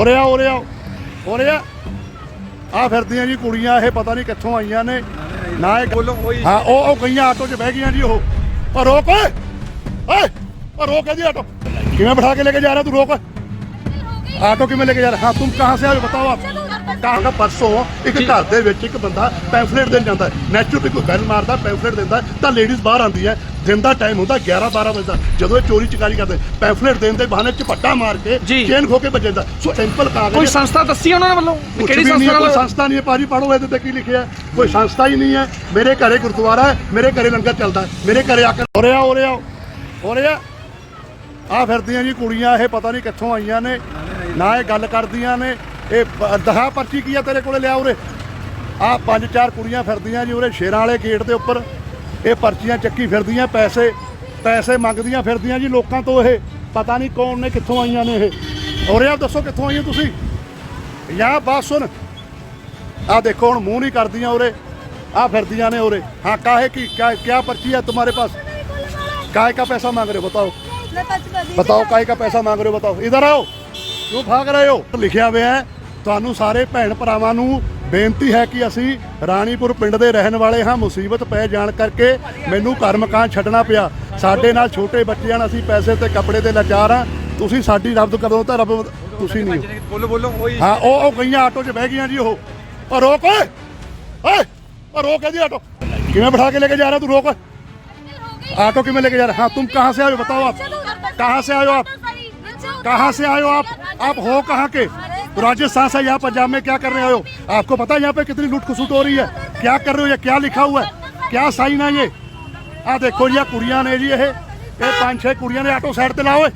ਉਰੇ ਆ ਉਰੇ ਆ ਉਰੇ ਆ ਆ ਫਿਰਦੀਆਂ ਜੀ ਕੁੜੀਆਂ ਇਹ ਪਤਾ ਨਹੀਂ ਕਿੱਥੋਂ ਆਈਆਂ ਨੇ ਨਾ ਇਹ ਬੋਲੋ ਉਹੀ ਹਾਂ ਉਹ ਉਹ ਗਈਆਂ ਆਟੋ 'ਚ ਬਹਿ ਗਈਆਂ ਜੀ ਉਹ ਪਰ ਰੋਕ ਓਏ ਓਏ ਪਰ ਰੋਕ ਇਹਦੀ ਆਟੋ ਕਿਵੇਂ ਬਿਠਾ के लेके जा रहा तू रोक ਆਟੋ ਕਿਵੇਂ ਲੈ ਕੇ ਜਾ ਰਿਹਾ ਹਾਂ ਤੁਮ ਕਹਾਂ ਸੇ ਆਏ ਬਤਾਓ ਆਪ ਕਹਾਂ ਦਾ ਪਰਸੋਂ ਇੱਕ ਘਰ ਦੇ ਵਿੱਚ ਇੱਕ ਬੰਦਾ ਪੈਂਫਲੇਟ ਦੇਣ ਜਾਂਦਾ ਹੈ। ਨੈਚੁਰਲੀ ਕੋਈ ਬੈਲ ਮਾਰਦਾ ਪੈਂਫਲੇਟ ਦਿੰਦਾ ਹੈ, ਤਾਂ ਲੇਡੀਜ਼ ਬਾਹਰ ਆਉਂਦੀ ਹੈ। ਦਿਨ ਦਾ ਟਾਈਮ ਹੁੰਦਾ 11 12 ਵਜੇ ਦਾ। ਜਦੋਂ ਇਹ ਚੋਰੀ ਚਕਾਰੀ ਕਰਦੇ ਪੈਂਫਲੇਟ ਦੇਣ ਦੇ ਬਹਾਨੇ ਝਪੱਟਾ ਮਾਰ ਕੇ। ਚੇਨ ਖੋ ਕੇ ਭੱਜਦਾ ਸੋ ਸਿੰਪਲ ਕਾਗਜ਼ ਕੋਈ ਹੈ। ਸੰਸਥਾ ਦੱਸੀ ਉਹਨਾਂ ਵੱਲੋਂ ਕਿਹੜੀ ਹੈ, ਸੰਸਥਾ ਕੋਈ ਨਾਲ? ਸੰਸਥਾ ਨਹੀਂ ਹੈ ਭਾਜੀ ਪੜੋ ਇਹਦੇ ਤੇ ਕੀ ਲਿਖਿਆ ਹੈ? ਕੋਈ ਸੰਸਥਾ ਹੀ ਨਹੀਂ ਹੈ। ਮੇਰੇ ਘਰੇ ਗੁਰਦੁਆਰਾ ਹੈ ਮੇਰੇ ਘਰੇ ਲੰਗਰ ਚੱਲਦਾ ਹੈ। ਮੇਰੇ ਘਰੇ ਆ ਕੇ ਉਰੇ ਆ ਉਰੇ ਆ ਉਰੇ ਆ ਆ ਫਿਰਦੀਆਂ ਜੀ ਕੁੜੀਆਂ ਇਹ ਪਤਾ ਨਹੀਂ ਕਿੱਥੋਂ ਆਈਆਂ ਨੇ ਨਾ ਇਹ ਗੱਲ ਕਰਦੀਆਂ ਨੇ। ਇਹ ਦਹਾ ਪਰਚੀ ਕੀ ਆ ਤੇਰੇ ਕੋਲੇ ਲਿਆ ਉਰੇ? ਆ ਪੰਜ ਚਾਰ ਕੁੜੀਆਂ ਫਿਰਦੀਆਂ ਜੀ ਉਰੇ ਸ਼ੇਰਾਂ ਵਾਲੇ ਗੇਟ ਦੇ ਉੱਪਰ। ਇਹ ਪਰਚੀਆਂ ਚੱਕੀ ਫਿਰਦੀਆਂ ਪੈਸੇ ਪੈਸੇ ਮੰਗਦੀਆਂ ਫਿਰਦੀਆਂ ਜੀ ਲੋਕਾਂ ਤੋਂ ਇਹ। ਪਤਾ ਨਹੀਂ ਕੌਣ ਨੇ ਕਿੱਥੋਂ ਆਈਆਂ ਨੇ ਇਹ। ਉਰੇ ਆ ਦੱਸੋ ਕਿੱਥੋਂ ਆਈਆਂ ਤੁਸੀਂ? ਯਾ ਬਾਤ ਸੁਣ। ਆ ਦੇਖੋ ਹੁਣ ਮੂੰਹ ਨਹੀਂ ਕਰਦੀਆਂ ਉਰੇ। ਆ ਫਿਰਦੀਆਂ ਨੇ ਉਰੇ। ਹਾਂ ਕਾਹੇ ਕੀ ਕਿਆ ਕਿਆ ਪਰਚੀ ਹੈ ਤੁਹਾਡੇ ਪਾਸ? ਕਾਹੇ ਕਾ ਪੈਸਾ ਮੰਗ ਰਹੇ ਹੋ? ਬਤਾਓ। बताओ बताओ ਕਾਹੇ ਕਾ ਪੈਸਾ ਮੰਗ ਰਹੇ ਹੋ? ਬਤਾਓ। ਇਧਰ ਆਓ। ਕਿਉਂ ਭਾਗ ਰਹੇ ਹੋ ਲਿਖਿਆ ਹੋਇਆ ਹੈ ਤੁਹਾਨੂੰ ਸਾਰੇ ਭੈਣ ਭਰਾਵਾਂ ਨੂੰ ਬੇਨਤੀ ਹੈ ਕਿ ਅਸੀਂ ਰਾਣੀਪੁਰ ਪਿੰਡ ਦੇ ਰਹਿਣ ਵਾਲੇ ਹਾਂ ਮੁਸੀਬਤ ਪੈ ਜਾਣ ਕਰਕੇ ਮੈਨੂੰ ਘਰ ਮਕਾਨ ਛੱਡਣਾ ਪਿਆ ਸਾਡੇ ਨਾਲ ਛੋਟੇ ਬੱਚੇ ਹਨ ਅਸੀਂ ਪੈਸੇ ਤੇ ਕੱਪੜੇ ਦੇ ਲਾਚਾਰ ਹਾਂ ਤੁਸੀਂ ਸਾਡੀ ਰੱਬ ਕਰੋ ਤਾਂ ਰੱਬ ਤੁਸੀਂ ਨਹੀਂ ਹੋ ਬੋਲੋ ਬੋਲੋ ਉਹੀ ਹਾਂ ਉਹ ਉਹ ਗਈਆਂ ਆਟੋ 'ਚ ਬਹਿ ਗਈਆਂ ਜੀ ਉਹ ਪਰ ਰੋਕ ਓਏ ਓਏ ਪਰ ਰੋਕ ਇਹਦੀ ਆਟੋ ਕਿਵੇਂ ਬਿਠਾ ਕੇ ਲੈ ਕੇ ਜਾ रहा तू रोक ऑटो किमें लेके जा रहा हाँ तुम कहाँ से आए हो बताओ आप कहाँ से आए हो आप कहाँ से आए हो आप आप हो कहाँ के तो राजस्थान से यहाँ पंजाब में क्या कर रहे हो आपको पता है यहाँ पे कितनी लूट खसुट हो रही है क्या कर रहे हो ये क्या लिखा हुआ है क्या साइन है ये आ देखो जी कुड़िया ने जी ये ये पांच छह कुड़िया ने ऑटो साइड ते लाओ ए।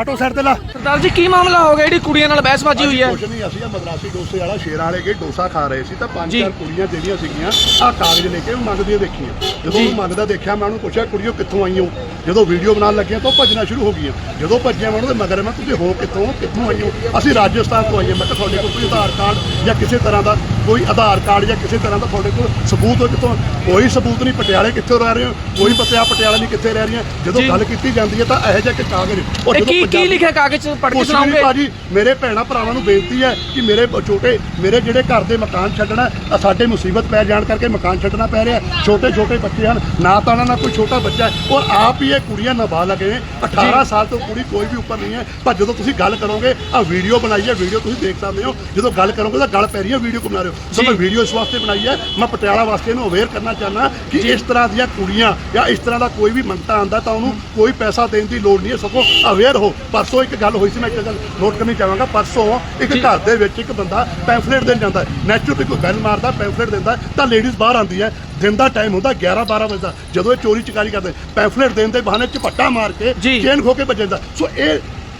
ਆਟੋ ਸਾਈਡ ਤੇ ਲਾ। ਸਰਦਾਰ ਜੀ ਕੀ ਮਾਮਲਾ ਹੋ ਗਿਆ? ਜਿਹੜੀ ਕੁੜੀਆਂ ਨਾਲ ਬਹਿਸਬਾਜ਼ੀ ਹੋਈ ਹੈ। ਕੁਛ ਨਹੀਂ ਅਸੀਂ ਆ ਮਦਰਾਸੀ ਡੋਸੇ ਵਾਲਾ ਸ਼ੇਰਾਂ ਵਾਲੇ ਕੇ ਡੋਸਾ ਖਾ ਰਹੇ ਸੀ। ਤਾਂ ਪੰਜ ਚਾਰ ਕੁੜੀਆਂ ਜਿਹੜੀਆਂ ਸੀਗੀਆਂ ਆ ਕਾਗਜ਼ ਲੈ ਕੇ ਮੰਗਦੀਆਂ ਦੇਖੀਆਂ। ਜਦੋਂ ਉਹ ਮੰਗਦਾ ਦੇਖਿਆ ਮੈਂ ਉਹਨੂੰ ਪੁੱਛਿਆ ਕੁੜੀਓ ਕਿੱਥੋਂ ਆਈ ਹੋ? ਜਦੋਂ ਵੀਡੀਓ ਬਣਾਉਣ ਲੱਗੀਆਂ ਤਾਂ ਉਹ ਭੱਜਣਾ ਸ਼ੁਰੂ ਹੋ ਗਈਆਂ। ਜਦੋਂ ਭੱਜੀਆਂ ਮੈਂ ਉਹਨਾਂ ਦੇ ਮਗਰ ਮੈਂ ਤੁਸੀਂ ਹੋ ਕਿੱਥੋਂ ਕਿੱਥੋਂ ਆਈ ਹੋ? ਅਸੀਂ ਰਾਜਸਥਾਨ ਤੋਂ ਆਈਏ। ਮੈਂ ਕਿਹਾ ਤੁਹਾਡੇ ਕੋਲ ਕੋਈ ਆਧਾਰ ਕਾਰਡ ਜਾਂ ਕਿਸੇ ਤਰ੍ਹਾਂ ਦਾ ਕੋਈ ਆਧਾਰ ਕਾਰਡ ਜਾਂ ਕਿਸੇ ਤਰ੍ਹਾਂ ਦਾ ਤੁਹਾਡੇ ਕੋਲ ਸਬੂਤ ਹੋ ਕਿੱਥੋਂ ਕੋਈ ਸਬੂਤ ਨਹੀਂ ਪਟਿਆਲੇ ਕਿੱਥੋਂ ਰਹਿ ਰਹੇ ਹੋ? ਕੋਈ ਪਤਾ ਪਟਿਆਲਾ ਨਹੀਂ ਕਿੱਥੇ ਰਹਿ ਰਹੀਆਂ? ਜਦੋਂ। ਗੱਲ ਕੀਤੀ ਜਾਂਦੀ ਹੈ ਤਾਂ ਇਹੋ ਜਿਹਾ ਕਿ ਕਾਗਜ਼ ਉਹ ਕੀ ਕੀ ਲਿਖਿਆ ਕਾਗਜ਼ ਪੜ੍ਹ ਕੇ ਸੁਣਾਓਗੇ? ਭਾਜੀ ਮੇਰੇ ਭੈਣਾ ਭਰਾਵਾਂ ਨੂੰ ਬੇਨਤੀ ਹੈ ਕਿ ਮੇਰੇ ਛੋਟੇ ਮੇਰੇ ਜਿਹੜੇ ਘਰ ਦੇ ਮਕਾਨ ਛੱਡਣਾ ਆ ਸਾਡੇ ਮੁਸੀਬਤ ਪੈ ਜਾਣ ਕਰਕੇ ਮਕਾਨ ਛੱਡਣਾ ਪੈ ਰਿਹਾ ਛੋਟੇ ਛੋਟੇ ਬੱਚੇ ਹਨ ਨਾ ਤਾਂ ਉਹਨਾਂ ਨਾਲ ਕੋਈ ਛੋਟਾ ਬੱਚਾ ਹੈ। ਔਰ ਆਪ ਹੀ ਇਹ ਕੁੜੀਆਂ ਨਾਬਾਲਗ ਨੇ। 18 ਸਾਲ ਤੋਂ ਕੁੜੀ ਕੋਈ ਵੀ ਉੱਪਰ ਨਹੀਂ ਹੈ। ਪਰ ਜਦੋਂ ਤੁਸੀਂ ਗੱਲ ਕਰੋਗੇ ਆ ਵੀਡੀਓ ਬਣਾਈ ਹੈ ਵੀਡੀਓ ਤੁਸੀਂ ਦੇਖ ਸਕਦੇ ਹੋ। ਜਦੋਂ ਗੱਲ ਕਰੋਗੇ ਤਾਂ ਗੱਲ ਪੈ ਰਹੀ ਹੈ ਵੀਡੀਓ ਕੋ ਬਣਾ ਰਹੇ ਸੋ। ਮੈਂ ਵੀਡੀਓ ਇਸ ਵਾਸਤੇ ਬਣਾਈ ਹੈ। ਮੈਂ ਪਟਿਆਲਾ ਵਾਸਤੇ ਇਹਨੂੰ ਅਵੇਅਰ ਕਰਨਾ ਚਾਹੁੰਦਾ ਕਿ ਇਸ ਤਰ੍ਹਾਂ ਦੀਆਂ ਕੁੜੀਆਂ ਜਾਂ ਇਸ ਤਰ੍ਹਾਂ ਦਾ ਕੋਈ ਵੀ ਮੰਗਤਾ ਆਂਦਾ ਤਾਂ ਉਹਨੂੰ ਕੋਈ ਪੈਸਾ ਦੇਣ ਦੀ ਲੋੜ ਨਹੀਂ ਹੈ। ਸਗੋਂ ਅਵੇਅਰ ਹੋ। ਪਰਸੋਂ ਇੱਕ ਗੱਲ ਹੋਈ ਸੀ ਮੈਂ ਇੱਕ ਗੱਲ ਨੋਟ ਕਰਨੀ ਚਾਹਾਂਗਾ। ਪਰਸੋਂ ਇੱਕ ਘਰ ਦੇ ਵਿੱਚ ਇੱਕ ਬੰਦਾ ਪੈਂਫਲੇਟ ਦੇਣ ਜਾਂਦਾ ਨੈਚੁਰਲੀ ਕੋਈ ਬੈਲ ਮਾਰਦਾ ਪੈਂਫਲੇਟ ਦਿੰਦਾ ਤਾਂ ਲੇਡੀਜ਼ ਬਾਹਰ ਆਉਂਦੀ ਹੈ। ਦਿਨ ਦਾ ਟਾਈਮ ਹੁੰਦਾ 11 12 ਵਜੇ ਦਾ। ਜਦੋਂ ਇਹ ਚੋਰੀ ਚਕਾਰੀ ਕਰਦੇ ਪੈਂਫਲੇਟ ਦੇਣ ਦੇ ਬਹਾਨੇ ਝਪੱਟਾ ਮਾਰ ਕੇ। ਚੇਨ ਖੋ ਕੇ ਭੱਜਦਾ ਸੋ ਇਹ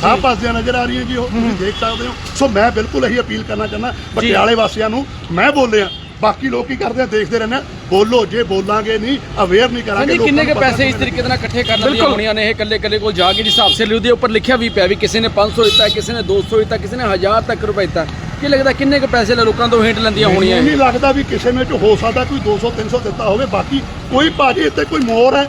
ਸਾਹ ਭੱਜਦੀਆਂ ਨਜ਼ਰ ਆ ਰਹੀਆਂ ਜੀ ਉਹ ਤੁਸੀਂ ਦੇਖ ਸਕਦੇ ਹੋ ਸੋ ਮੈਂ ਬਿਲਕੁਲ ਇਹੀ ਅਪੀਲ ਕਰਨਾ ਚਾਹੁੰਦਾ ਪਟਿਆਲੇ ਵਾਸੀਆਂ ਨੂੰ ਮੈਂ ਬੋਲਿਆ ਬਾਕੀ ਲੋਕ ਕੀ ਕਰਦੇ ਆ ਦੇਖਦੇ ਰਹਿੰਦੇ ਆ ਬੋਲੋ ਜੇ ਬੋਲਾਂਗੇ ਨਹੀਂ ਅਵੇਅਰ ਨਹੀਂ ਕਰਾਂਗੇ ਲੋਕਾਂ ਕਿੰਨੇ ਨੂੰ ਕੇ ਪਤਾ ਪੈਸੇ ਇਸ। ਤਰੀਕੇ ਦੇ ਨਾਲ ਇਕੱਠੇ ਕਰਨ ਬਿਲਕੁਲ। ਹੋਣੀਆਂ ਨੇ ਇਹ ਇਕੱਲੇ ਇਕੱਲੇ ਕੋਲ ਜਾ ਕੇ ਜਿਸ ਹਿਸਾਬ ਸੇ ਉਹਦੇ ਉੱਪਰ ਲਿਖਿਆ ਵੀ ਪਿਆ ਵੀ ਕਿਸੇ ਨੇ 500 ਦਿੱਤਾ ਕਿਸੇ ਨੇ 200 ਦਿੱਤਾ ਕਿਸੇ ਨੇ 1000 ਤੱਕ ਰੁਪਏ ਦਿੱਤਾ ਕੀ ਲੱਗਦਾ ਕਿੰਨੇ ਕੇ ਪੈਸੇ ਲੈ ਲੋਕਾਂ ਤੋਂ ਹਿੰਟ ਲੈਂਦੀਆਂ ਹੋਣੀਆਂ ਇਹ? ਨਹੀਂ ਲੱਗਦਾ ਵੀ ਕਿਸੇ ਨੇ ਚ ਹੋ ਸਕਦਾ ਕੋਈ 200 300 ਦਿੱਤਾ ਹੋਵੇ ਬਾਕੀ ਕੋਈ ਭਾਜੀ ਇੱਥੇ ਕੋਈ ਮੋਰ ਹੈ